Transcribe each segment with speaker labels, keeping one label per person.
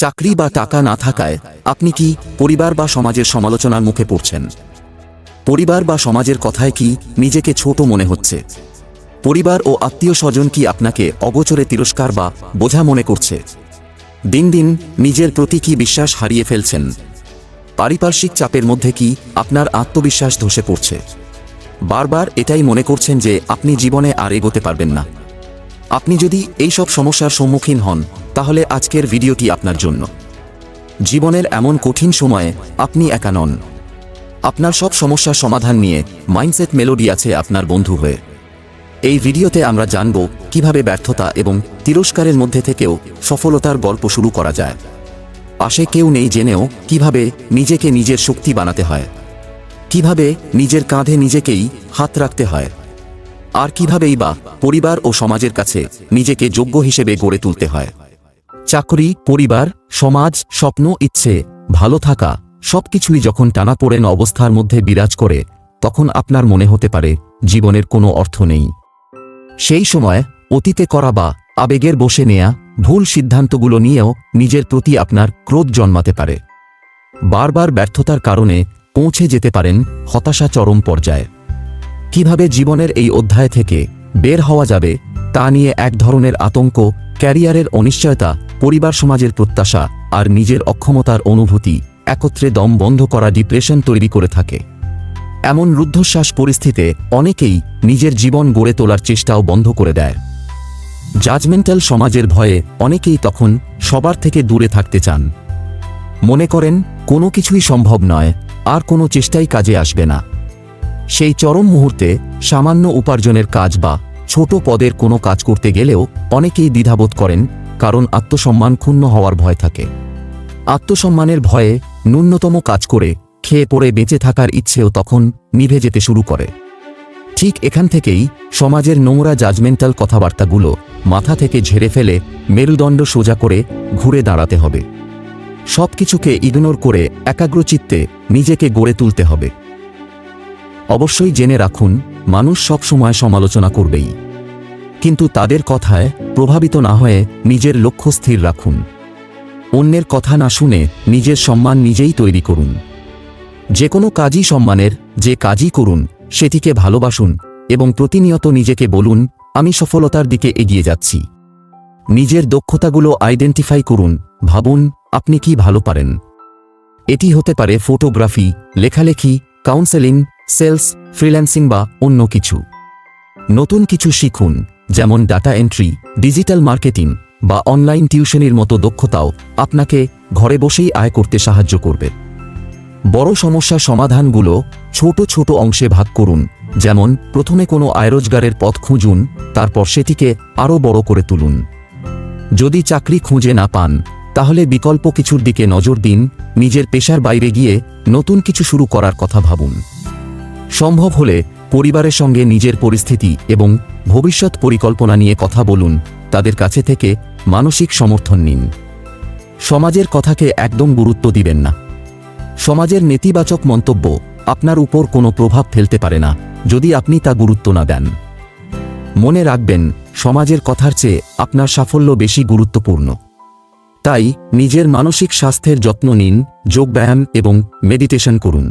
Speaker 1: চাকরি বা টাকা না থাকায় আপনি কি পরিবার বা সমাজের সমালোচনার মুখে পড়ছেন? পরিবার বা সমাজের কথায় কি নিজেকে ছোট মনে হচ্ছে? পরিবার ও আত্মীয় স্বজন কি আপনাকে অগোচরে তিরস্কার বা বোঝা মনে করছে? দিন দিন নিজের প্রতি কি বিশ্বাস হারিয়ে ফেলছেন? পারিপার্শ্বিক চাপের মধ্যে কি আপনার আত্মবিশ্বাস ধসে পড়ছে? বারবার এটাই মনে করছেন যে আপনি জীবনে আর এগোতে পারবেন না। আপনি যদি এই সব সমস্যার সম্মুখীন হন তাহলে আজকের ভিডিওটি আপনার জন্য? জীবনের এমন কঠিন সময়ে আপনি একা নন। আপনার সব সমস্যার সমাধান নিয়ে মাইন্ডসেট মেলোডি আছে আপনার বন্ধু হয়ে। এই ভিডিওতে আমরা জানব কীভাবে ব্যর্থতা এবং তিরস্কারের মধ্যে থেকেও সফলতার গল্প শুরু করা যায়। পাশে কেউ নেই জেনেও কীভাবে নিজেকে নিজের শক্তি বানাতে হয়। কীভাবে নিজের কাঁধে নিজেকেই হাত রাখতে হয়। আর কিভাবেই বা পরিবার ও সমাজের কাছে নিজেকে যোগ্য হিসেবে গড়ে তুলতে হয়। চাকরি, পরিবার, সমাজ, স্বপ্ন, ইচ্ছে, ভালো থাকা, সবকিছুই যখন টানাপোড়েন অবস্থার মধ্যে বিরাজ করে, তখন আপনার মনে হতে পারে, জীবনের কোনো অর্থ নেই। সেই সময়, অতীতে করা বা আবেগের বসে নেয়া ভুল সিদ্ধান্তগুলো নিয়েও নিজের প্রতি আপনার ক্রোধ জন্মাতে পারে। বারবার ব্যর্থতার কারণে পৌঁছে যেতে পারেন হতাশা চরম পর্যায়ে। কীভাবে জীবনের এই অধ্যায় থেকে বের হওয়া যাবে, তা নিয়ে এক ধরনের আতঙ্ক ক্যারিয়ারের অনিশ্চয়তা, পরিবার সমাজের প্রত্যাশা আর নিজের অক্ষমতার অনুভূতি একত্রে দম বন্ধ করা ডিপ্রেশন তৈরি করে থাকে। এমন রুদ্ধশ্বাস পরিস্থিতিতে অনেকেই নিজের জীবন গড়ে তোলার চেষ্টাও বন্ধ করে দেয়। জাজমেন্টাল সমাজের ভয়ে অনেকেই তখন সবার থেকে দূরে থাকতে চান। মনে করেন, কোনো কিছুই সম্ভব নয়, আর কোনো চেষ্টাই কাজে আসবে না। সেই চরম মুহূর্তে সামান্য উপার্জনের কাজ বা ছোট পদের কোনো কাজ করতে গেলেও অনেকেই দ্বিধাবোধ করেন, কারণ আত্মসম্মান ক্ষুণ্ণ হওয়ার ভয় থাকে। আত্মসম্মানের ভয়ে ন্যূনতম কাজ করে খেয়ে পড়ে বেঁচে থাকার ইচ্ছেও তখন নিভে যেতে শুরু করে। ঠিক এখান থেকেই সমাজের নোংরা জাজমেন্টাল কথাবার্তাগুলো মাথা থেকে ঝেড়ে ফেলে মেরুদণ্ড সোজা করে ঘুরে দাঁড়াতে হবে। সবকিছুকে ইগনোর করে একাগ্রচিত্তে নিজেকে গড়ে তুলতে হবে। অবশ্যই জেনে রাখুন মানুষ সব সময় সমালোচনা করবেই। কিন্তু তাদের কথায় প্রভাবিত না হয়ে নিজের লক্ষ্য স্থির রাখুন। অন্যের কথা না শুনে নিজের সম্মান নিজেই তৈরি করুন। যে কোনো কাজই সম্মানের, যে কাজই করুন, সেটিকে ভালোবাসুন এবং প্রতিনিয়ত নিজেকে বলুন, আমি সফলতার দিকে এগিয়ে যাচ্ছি। নিজের দক্ষতাগুলো আইডেন্টিফাই করুন, ভাবুন, আপনি কি ভালো পারেন? এটি হতে পারে ফটোগ্রাফি লেখালেখি কাউন্সেলিং সেলস ফ্রিল্যান্সিং বা অন্য কিছু। নতুন কিছু শিখুন, যেমন ডাটা এন্ট্রি, ডিজিটাল মার্কেটিং বা অনলাইন টিউশনির মতো দক্ষতাও আপনাকে ঘরে বসেই আয় করতে সাহায্য করবে। বড় সমস্যার সমাধানগুলো ছোট ছোট অংশে ভাগ করুন, যেমন প্রথমে কোনো আয় রোজগারের পথ খুঁজুন, তারপর সেটিকে আরও বড় করে তুলুন। যদি চাকরি খুঁজে না পান, তাহলে বিকল্প কিছুর দিকে নজর দিন, নিজের পেশার বাইরে গিয়ে নতুন কিছু শুরু করার কথা ভাবুন। সম্ভব হলে পরিবারের সঙ্গে নিজের পরিস্থিতি এবং ভবিষ্যৎ পরিকল্পনা নিয়ে কথা বলুন, তাদের কাছে থেকে মানসিক সমর্থন নিন। সমাজের কথাকে একদম গুরুত্ব দিবেন না। সমাজের নেতিবাচক মন্তব্য আপনার উপর কোনো প্রভাব ফেলতে পারে না, যদি আপনি তা গুরুত্ব না দেন। মনে রাখবেন, সমাজের কথার চেয়ে আপনার সাফল্য বেশি গুরুত্বপূর্ণ। তাই নিজের মানসিক স্বাস্থ্যের যত্ন নিন যোগব্যায়াম এবং মেডিটেশন করুন।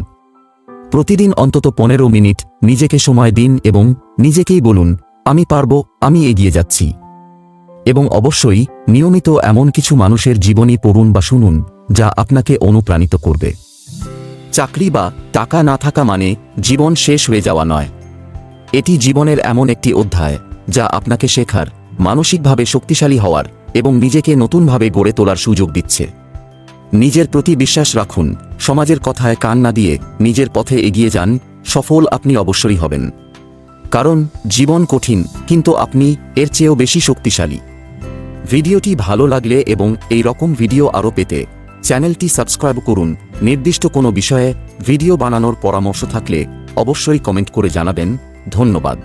Speaker 1: প্রতিদিন অন্তত পনেরো মিনিট নিজেকে সময় দিন এবং নিজেকেই বলুন, আমি পারব, আমি এগিয়ে যাচ্ছি। এবং অবশ্যই নিয়মিত এমন কিছু মানুষের জীবনী পড়ুন বা শুনুন, যা আপনাকে অনুপ্রাণিত করবে। চাকরি বা টাকা না থাকা মানে জীবন শেষ হয়ে যাওয়া নয়। এটি জীবনের এমন একটি অধ্যায়, যা আপনাকে শেখার, মানসিকভাবে শক্তিশালী হওয়ার এবং নিজেকে নতুনভাবে গড়ে তোলার সুযোগ দিচ্ছে। নিজের প্রতি বিশ্বাস রাখুন, সমাজের কথায় কান না দিয়ে নিজের পথে এগিয়ে যান, সফল আপনি অবশ্যই হবেন। কারণ, জীবন কঠিন, কিন্তু আপনি এর চেয়েও বেশি শক্তিশালী। ভিডিওটি ভালো লাগলে এবং এই রকম ভিডিও আরও পেতে চ্যানেলটি সাবস্ক্রাইব করুন। নির্দিষ্ট কোনো বিষয়ে ভিডিও বানানোর পরামর্শ থাকলে অবশ্যই কমেন্ট করে জানাবেন। ধন্যবাদ।